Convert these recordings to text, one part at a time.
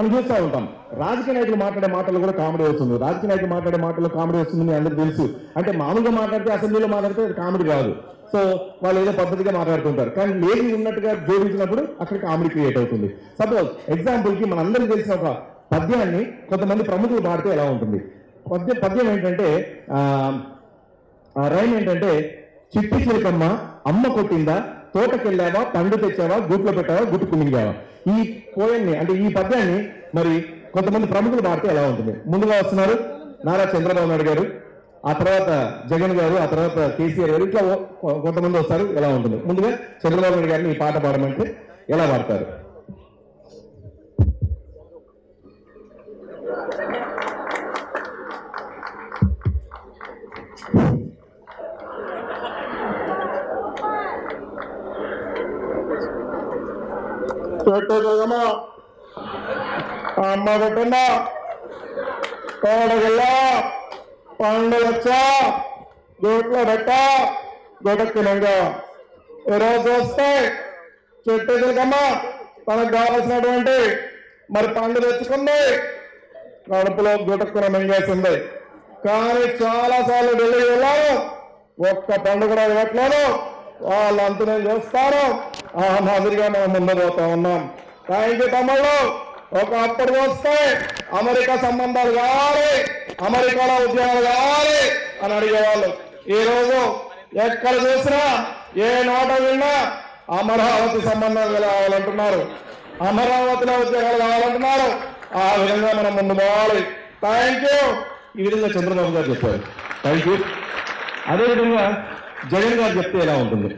మనం చూస్తూ ఉంటాం. రాజకీయ నాయకులు మాట్లాడే మాటలు కూడా కామెడీ వస్తుంది. రాజకీయ నాయకులు మాట్లాడే మాటలు కామెడీ వస్తుంది మీ అందరికీ తెలుసు. అంటే మామూలుగా మాట్లాడితే అసెంబ్లీలో మాట్లాడితే అది కామెడీ కాదు. సో వాళ్ళు ఏదో పద్ధతిగా మాట్లాడుతుంటారు. కానీ లేని ఉన్నట్టుగా జోడించినప్పుడు అక్కడ కామెడీ క్రియేట్ అవుతుంది. సపోజ్ ఎగ్జాంపుల్కి మనందరికీ తెలిసిన ఒక పద్యాన్ని కొంతమంది ప్రముఖులు పాడితే ఎలా ఉంటుంది? పద్యం పద్యం ఏంటంటే ఆ, రైమ్ ఏంటంటే చిట్టి చిలకమ్మ అమ్మ కొట్టిందా తోటకెళ్ళావా పండు తెచ్చావా గూట్లో పెట్టావా గుట్టు మిగిలావా ఈ పోయన్ని అంటే ఈ పద్యాన్ని మరి కొంతమంది ప్రముఖులు పాడితే ఎలా ఉంటుంది? ముందుగా వస్తున్నారు నారా చంద్రబాబు నాయుడు గారు ఆ తర్వాత జగన్ గారు ఆ తర్వాత కేసీఆర్ గారు ఇట్లా కొంతమంది వస్తారు ఎలా ఉంటుంది? ముందుగా చంద్రబాబు నాయుడు గారిని ఈ పాట పాడమంటే ఎలా పాడతారు? పెట్టేదమ్మా అమ్మ పెట్టమ్మా కోడగిల్ల పండుగచ్చా గోట్లో పెట్ట? గొడక్కినంగా ఈరోజు వస్తే చెట్టు ఎదురుకమ్మా తనకు కావాల్సినటువంటి మరి పండు తెచ్చుకుంది. కడుపులో గుటక్కున మింగేసింది. కానీ చాలా సార్లు ఢిల్లీ వెళ్ళాను ఒక్క పండు కూడా ఇవ్వట్లేదు. వాళ్ళంతా నేను చేస్తారు ఆ మాదిరిగా మనం ముందు ఉన్నాం. థ్యాంక్ యూ తమ్ముళ్ళు. ఒక అప్పుడు వస్తే అమెరికా సంబంధాలు కావాలి అమెరికాలో ఉద్యోగాలు కావాలి అని అడిగేవాళ్ళు. ఈ రోజు ఎక్కడ చూసినా ఏ నోట విన్నా అమరావతి సంబంధాలు కావాలంటున్నారు. అమరావతిలో ఉద్యోగాలు కావాలంటున్నారు. ఆ విధంగా మనం ముందు పోవాలి థ్యాంక్ యూ ఈ విధంగా చంద్రబాబు గారు చెప్పారు. థ్యాంక్ యూ అదేవిధంగా జగన్ గారు చెప్తే ఎలా ఉంటుంది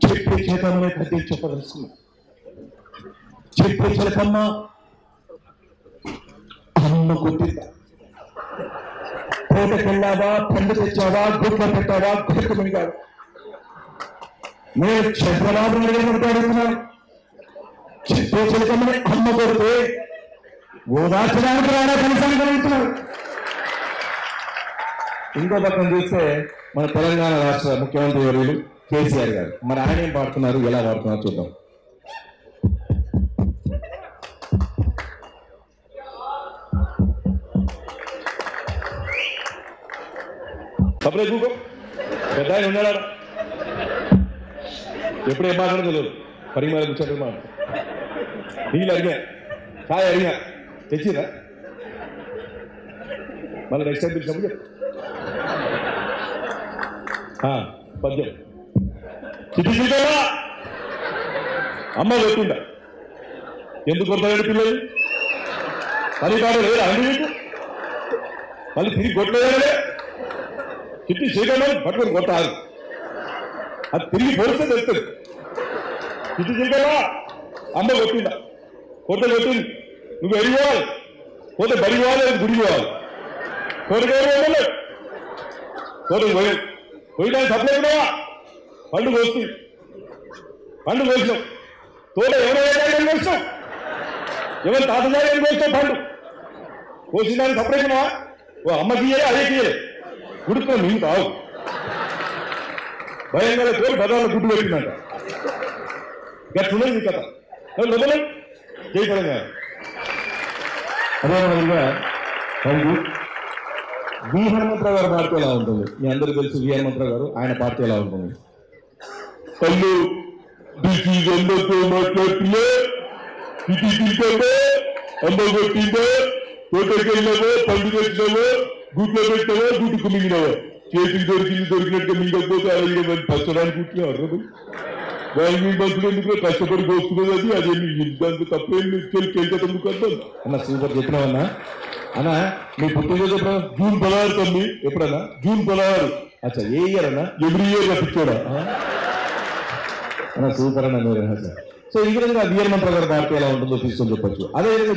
చెప్పి చేతనే కట్టి చెప్పదలుచుకున్నా చెప్పి చిలకమ్మ అమ్మ కొట్టిందా తోటకెళ్ళావా పండు తెచ్చావా గుడ్లో పెట్టావా గుడ్డు మింగాడు నేను చంద్రబాబు నాయుడు అడుగుతున్నాను చెప్పే చిలకమ్మని అమ్మ కొడితే ఓదార్చడానికి రాడా కనీసానికి అడుగుతున్నాడు ఇంకో పక్కన చూస్తే మన తెలంగాణ రాష్ట్ర ముఖ్యమంత్రి వర్యులు కేసీఆర్ గారు మరి ఆయన ఏం పాడుతున్నారు ఎలా పాడుతున్నారు చూద్దాం సపరే కూకో పెద్ద ఆయన ఉన్నాడా ఎప్పుడు ఏం మాట్లాడో తెలియదు పరిమాణం కూర్చోండి మాట నీళ్ళు అడిగా చాయ్ అడిగా తెచ్చిరా? మళ్ళీ నెక్స్ట్ టైం పిలిచినప్పుడు చెప్పు. పద్యం చిటరా అమ్మ కొట్టిందా ఎందుకు కొడతాడు పిల్లలు? పని కాదు లేదా అండి మీకు? మళ్ళీ తిరిగి కొట్టలేదే? చిట్టి చీకలో పట్టుకొని కొట్టాలి. అది తిరిగి పోలిస్తే తెలుస్తుంది. చిట్టి చీకలా అమ్మ కొట్టిందా? కొట్ట కొట్టింది. నువ్వు ఎడిపోవాలి పోతే బడి పోవాలి లేదా గుడి పోవాలి కోరిక పోవాలి కోరిక పోయి పోయడానికి సప్లై కూడా పండు కోస్తుంది పండు కోసినాం తోట ఎవరైనా ఏం కోసినాం ఎవరి తాతగారు ఏం కోస్తాం పండు కోసిందానికి సపరేషనా ఓ అమ్మకి ఇయ్యలే అదే ఇయ్యలే గుడుకున్న నీకు తావు భయంగా తోడు బదాలను గుడ్డు పెట్టిందంట గట్లున్నది ఈ కథ మొదలు జై తెలంగాణ అదే విధంగా థ్యాంక్ వి హనుమంతరావు గారి పార్టీ ఎలా ఉంటుంది? మీ అందరూ తెలుసు వి హనుమంతరావు గారు ఆయన పార్టీ ఎలా ఉంటుంది? కళ్ళు డిసి ఎందరితో మాట్లాడుతున్నా. ఇది తింటావో అమ్మ కొట్టిందో తోటకెళ్ళావో పండు తెచ్చినావో గుట్లో పెట్టావో గుట్టుకు మింగినావో చేతికి దొరికింది దొరికినట్టు మింగకపోతే అలాగే పచ్చడానికి కూర్చున్నారు వాళ్ళని బస్సులు ఎందుకు కష్టపడి పోస్తున్నది అది అదే మీ దాంట్లో తప్పేం కెలికెళ్తే ఎందుకు అర్థం అన్న సూపర్ చెప్పినావన్నా అన్న. మీ పుట్టినరోజు జూన్ పదహారు తమ్మి. ఎప్పుడన్నా? జూన్ పదహారు. అచ్చా ఏ ఇయర్ అన్న? ఎవ్రీ ఇయర్ అన్న సూపర్ అన్న మీరు. సో ఈ విధంగా గారి ఎలా ఉంటుందో తీసుకొని చెప్పొచ్చు.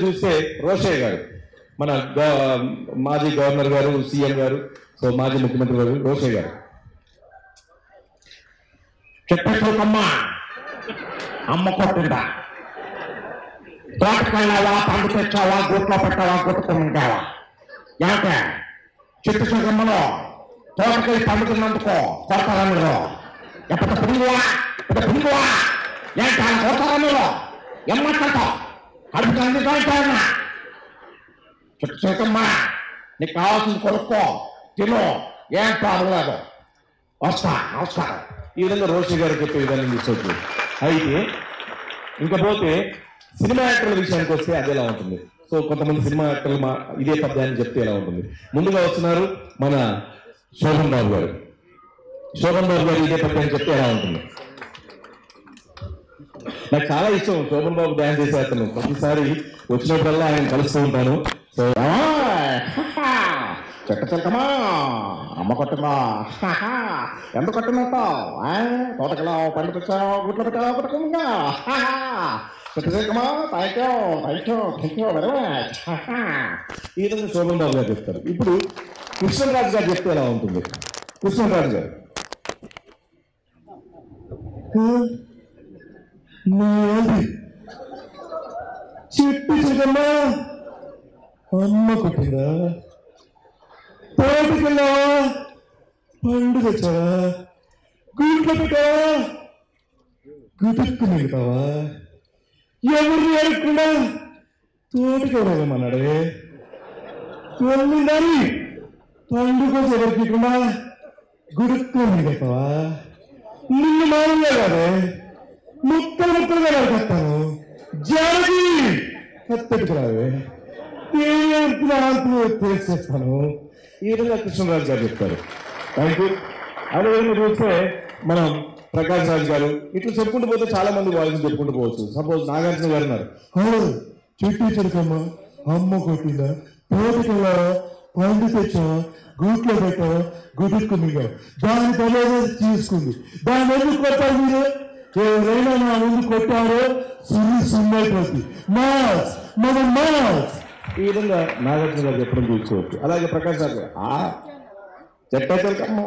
చూస్తే రోషయ్య గారు మన మాజీ గవర్నర్ గారు సీఎం గారు సో మాజీ ముఖ్యమంత్రి గారు రోషయ్య గారు. చెప్పేసుకోకమ్మ. అమ్మ కొట్టిందా? తోటకెళ్ళావా పండు తెచ్చావా గుట్లో పెట్టావా గుట్టుకుంటావా ఏంటే చెట్టు సుఖమ్మలో తోటకెళ్ళి పండుతున్నందుకు కొడతారా మీరు? ఎప్పటి పురుగులా పిండువా నేను చాలా కొడతారా మీరు? ఏం మాట్లాడతావు కడుపు కందికాయన్నా చుట్టూ నీకు కావాల్సింది కొనుక్కో తిను. ఏం ప్రాబ్లం లేదు. వస్తా నమస్కారం. ఈ విధంగా రోషి గారు చెప్పే విధానం తీసుకోవచ్చు అయితే ఇంకా పోతే సినిమా యాక్టర్ల విషయానికి వస్తే అది ఎలా ఉంటుంది? సో కొంతమంది సినిమా యాక్టర్లు మా ఇదే పద్యాన్ని చెప్తే ఎలా ఉంటుంది? ముందుగా వస్తున్నారు మన శోభన్ బాబు గారు. శోభన్ బాబు గారు ఇదే పద్యాన్ని చెప్తే ఎలా ఉంటుంది? నాకు చాలా ఇష్టం. శోభన్ బాబు డ్యాన్స్ చేసే అతను. ప్రతిసారి వచ్చినప్పుడల్లా ఆయన కలుస్తూ ఉంటాను. సో చెట్ట చెక్కమా అమ్మ కొట్టమా ఎంత కొట్టినట్టు తోటకలా పండు తెచ్చావు గుడ్లు పెట్టావు కొట్టుకుందా చెట్ట చెక్కమా thank you thank you thank you very much ఈ విధంగా శోభన్ బాబు గారు చెప్తారు ఇప్పుడు కృష్ణరాజు గారు చెప్తే ఎలా ఉంటుంది కృష్ణరాజు గారు నాది చెప్పి చెల్లమ్మా అమ్మ కొట్టిందా తోటకెళ్ళావా పండుగ తెచ్చావా? గుంట్లో పెట్టావా గుటుక్కు మిగతావా ఎవరిని అడగకుండా తోటకి వెళ్ళమన్నాడే వెళ్ళిందని పండుగ ఎవరికికుండా గుడుక్కు మిగతావా నిన్ను మామూలుగా కాదే ముక్కలు ముక్కలుగా నరికేస్తాను. జాగి కత్తెట్టుకురావే. చేస్తాను ఈ విధంగా కృష్ణరాజు గారు చెప్తారు థ్యాంక్ యూ అదేవిధంగా చూస్తే మనం ప్రకాష్ రాజు గారు ఇట్లా చెప్పుకుంటూ పోతే చాలా మంది వాయిస్ చెప్పుకుంటూ పోవచ్చు. సపోజ్ నాగార్జున గారు ఉన్నారు. చెట్టు చెరుకమ్మ అమ్మ కొట్టిందా తోటకెళ్ళావా పండు తెచ్చా గూట్లో పెట్టా గుడుక్కు దాని పదేదో తీసుకుంది. దాని ఎందుకు కొట్టారు మీరు? ఎవరైనా నా ముందు కొట్టారో సున్ని సున్నైపోతుంది మాస్ మన మాస్ ఈ విధంగా నాగార్జున గారు చెప్పడం చూసుకోవచ్చు అలాగే ప్రకాష్ రాజ్ గారు ఆ? చెట్టమ్మ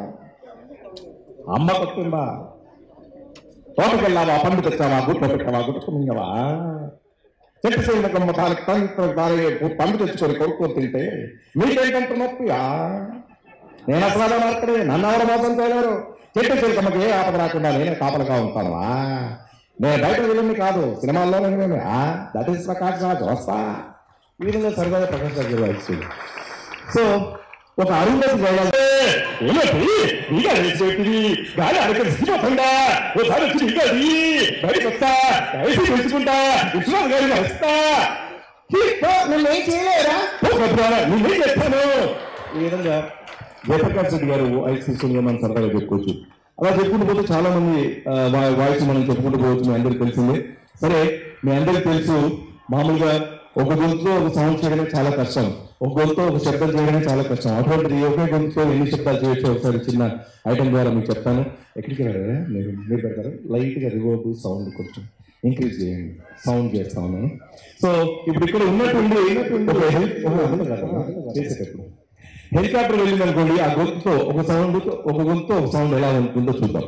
అమ్మ కొట్టిందా తోటకెళ్ళావా? పండు తెచ్చావా గుట్లో పెట్టావా? గుట్టుకు చెట్టు చేయకమ్మ తాలకి తాలకి పండు తెచ్చుకొని కొడుకొని తింటే మీకేంటంటే నొప్పి? నేను అసలు మాత్రమే నన్ను ఎవరు మోసం చేయలేరు. చెట్టు చేయకమ్మకి ఏ ఆపద రాకుండా నేనే కాపలుగా ఉంటానువా నేను బయట వెళ్ళింది కాదు. సినిమాల్లోనే దట్ ఈస్ ప్రకాష్ రాజ్ వస్తా. ఈ విధంగా సరదాగా ప్రకాష్ రాజ్ గారు సో ఒక అరుంధతి ఇంకా రేసేటివి గాలి అడగ సిగ్గిపోతుందా ఓసారి వచ్చి ఇంకా బయటకు వస్తా కలిసి పెంచుకుంటా విశ్వనాథ్ గారిని వస్తా. నువ్వేం చేయలేరా? నేనేం చెప్తాను ఈ విధంగా జయప్రకాష్ రెడ్డి గారు వాయిస్ తీసుకుని మనం సరదాగా చెప్పుకోవచ్చు. అలా చెప్పుకుంటూ పోతే చాలా మంది వాయిస్ మనం చెప్పుకుంటూ పోవచ్చు మీ అందరికి తెలిసిందే. సరే మీ అందరికి తెలుసు మామూలుగా ఒక గొంతులో ఒక సౌండ్ చేయడమే చాలా కష్టం. ఒక గొంతుతో ఒక శబ్దం చేయడమే చాలా కష్టం. అటువంటిది ఒకే గొంతుతో ఎన్ని శబ్దాలు చేయొచ్చు ఒకసారి చిన్న ఐటమ్ ద్వారా మీకు చెప్తాను. ఎక్కడికి వెళ్ళారా మీరు మీరు పెడతారు? లైట్గా సౌండ్ కొంచెం ఇంక్రీజ్ చేయండి. సౌండ్ చేస్తాను సో ఇప్పుడు ఇక్కడ ఉన్నటువంటి హెల్ప్ చేసేటప్పుడు. హెలికాప్టర్ వెళ్ళింది అనుకోండి ఆ గొంతుతో ఒక సౌండ్ ఒక గొంతుతో ఒక సౌండ్ ఎలా ఉంటుందో చూద్దాం.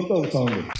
ఒక గొంతు ఒక సౌండ్